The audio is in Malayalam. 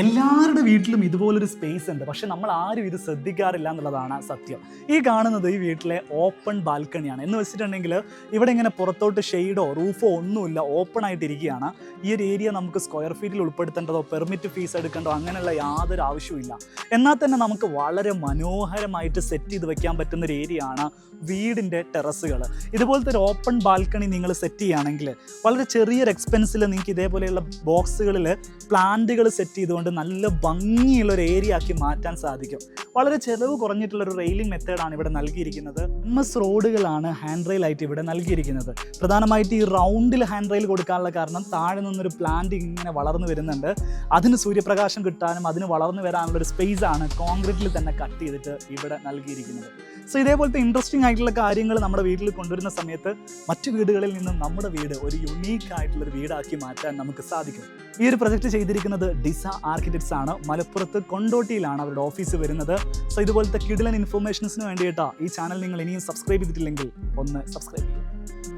എല്ലാവരുടെ വീട്ടിലും ഇതുപോലൊരു സ്പേസ് ഉണ്ട്. പക്ഷെ നമ്മൾ ആരും ഇത് ശ്രദ്ധിക്കാറില്ല എന്നുള്ളതാണ് സത്യം. ഈ കാണുന്നത് ഈ വീട്ടിലെ ഓപ്പൺ ബാൽക്കണിയാണ് എന്ന് വെച്ചിട്ടുണ്ടെങ്കിൽ ഇവിടെ ഇങ്ങനെ പുറത്തോട്ട് ഷെയ്ഡോ റൂഫോ ഒന്നുമില്ല. ഓപ്പൺ ആയിട്ട് ഇരിക്കുകയാണ് ഈ ഒരു ഏരിയ നമുക്ക് സ്ക്വയർ ഫീറ്റിൽ ഉൾപ്പെടുത്തേണ്ടതോ പെർമിറ്റ് ഫീസ് എടുക്കേണ്ടതോ അങ്ങനെയുള്ള യാതൊരു ആവശ്യമില്ല എന്നാൽ തന്നെ നമുക്ക് വളരെ മനോഹരമായിട്ട് സെറ്റ് ചെയ്ത് വെക്കാൻ പറ്റുന്ന ഒരു ഏരിയ ആണ് വീടിന്റെ ടെറസുകൾ ഇതുപോലത്തെ ഒരു ഓപ്പൺ ബാൽക്കണി നിങ്ങൾ സെറ്റ് ചെയ്യുകയാണെങ്കിൽ വളരെ ചെറിയൊരു എക്സ്പെൻസിൽ നിങ്ങൾക്ക് ഇതേപോലെയുള്ള ബോക്സുകളിൽ പ്ലാന്റുകൾ സെറ്റ് ചെയ്തുകൊണ്ട് നല്ല ഭംഗിയുള്ള ഒരു ഏരിയ ആക്കി മാറ്റാൻ സാധിക്കും. വളരെ ചിലവ് കുറഞ്ഞിട്ടുള്ള ഒരു റെയിലിംഗ് മെത്തേഡാണ് ഇവിടെ നൽകിയിരിക്കുന്നത്. എം എസ് റോഡുകളാണ് ഹാൻഡ് റെയിൽ ആയിട്ട് ഇവിടെ നൽകിയിരിക്കുന്നത്. പ്രധാനമായിട്ട് ഈ റൗണ്ടിൽ ഹാൻഡ് റെയിൽ കൊടുക്കാനുള്ള കാരണം താഴെ നിന്നൊരു പ്ലാന്റ് ഇങ്ങനെ വളർന്നു വരുന്നുണ്ട്. അതിന് സൂര്യപ്രകാശം കിട്ടാനും അതിന് വളർന്നു വരാനുള്ള ഒരു സ്പേസ് ആണ് കോൺക്രീറ്റിൽ തന്നെ കട്ട് ചെയ്തിട്ട് ഇവിടെ നൽകിയിരിക്കുന്നത്. സോ ഇതേപോലത്തെ ഇൻട്രസ്റ്റിംഗ് ആയിട്ടുള്ള കാര്യങ്ങൾ നമ്മുടെ വീട്ടിൽ കൊണ്ടുവരുന്ന സമയത്ത് മറ്റു വീടുകളിൽ നിന്നും നമ്മുടെ വീട് ഒരു യുണീക്ക് ആയിട്ടുള്ള ഒരു വീടാക്കി മാറ്റാൻ നമുക്ക് സാധിക്കും. ഈ ഒരു പ്രൊജക്ട് ചെയ്തിരിക്കുന്നത് ഡിസ ആർക്കിടെക്ട്സ് ആണ്. മലപ്പുറത്ത് കൊണ്ടോട്ടിയിലാണ് അവരുടെ ഓഫീസ് വരുന്നത്. സോ ഇതുപോലത്തെ കിടിലൻ ഇൻഫർമേഷൻസിന് വേണ്ടിയിട്ടാണ് ഈ ചാനൽ നിങ്ങൾ ഇനിയും സബ്സ്ക്രൈബ് ചെയ്തിട്ടില്ലെങ്കിൽ ഒന്ന് സബ്സ്ക്രൈബ്